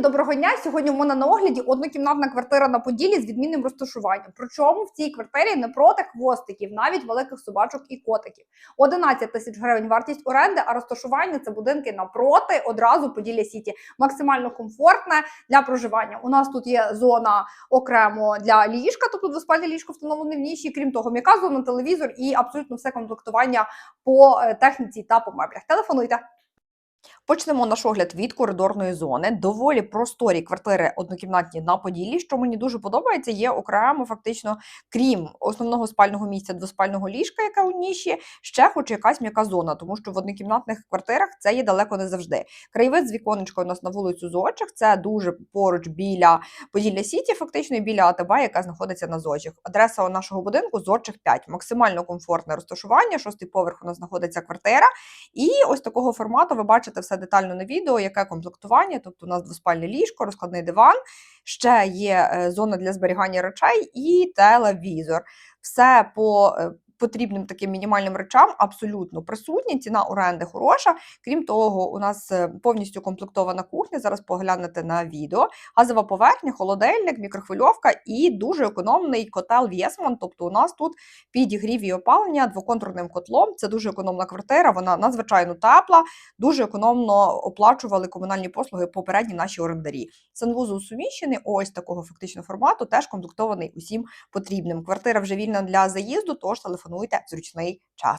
Доброго дня. Сьогодні в мене на огляді однокімнатна квартира на Поділі з відмінним розташуванням. Причому в цій квартирі не проти хвостиків, навіть великих собачок і котиків. 11 тисяч гривень вартість оренди, а розташування це будинки напроти одразу Поділля Сіті. Максимально комфортне для проживання. У нас тут є зона окремо для ліжка, тобто двоспальне ліжко встановлене в ніші. Крім того, м'яка зона, телевізор і абсолютно все комплектування по е, техніці та по меблях. Телефонуйте. Почнемо наш огляд від коридорної зони. Доволі просторі квартири однокімнатні на Поділлі. Що мені дуже подобається, є окремо фактично, крім основного спального місця двоспального ліжка, яке у ніші, ще хоч якась м'яка зона, тому що в однокімнатних квартирах це є далеко не завжди. Краєвид з віконечка у нас на вулицю Зодчих, це дуже поруч біля Поділля Сіті, фактично і біля АТБ, яка знаходиться на Зодчих. Адреса нашого будинку Зодчих 5. Максимально комфортне розташування. Шостий поверх у нас знаходиться квартира. І ось такого формату ви бачите все детально на відео, яке комплектування. Тобто у нас двоспальне ліжко, розкладний диван, ще є е, зона для зберігання речей і телевізор. Все по е, потрібним таким мінімальним речам абсолютно присутні. Ціна оренди хороша. Крім того, у нас е, повністю комплектована кухня. Зараз поглянете на відео. Газова поверхня, холодильник, мікрохвильовка і дуже економний котел Вєсман. Тобто, у нас тут підігрів і опалення двоконтурним котлом. Це дуже економна квартира. Вона надзвичайно тепла, дуже економно оплачували комунальні послуги попередні наші орендарі. Санвузол суміщений, ось такого фактично формату, теж комплектований усім потрібним. Квартира вже вільна для заїзду, тож телефонуйте в зручний час.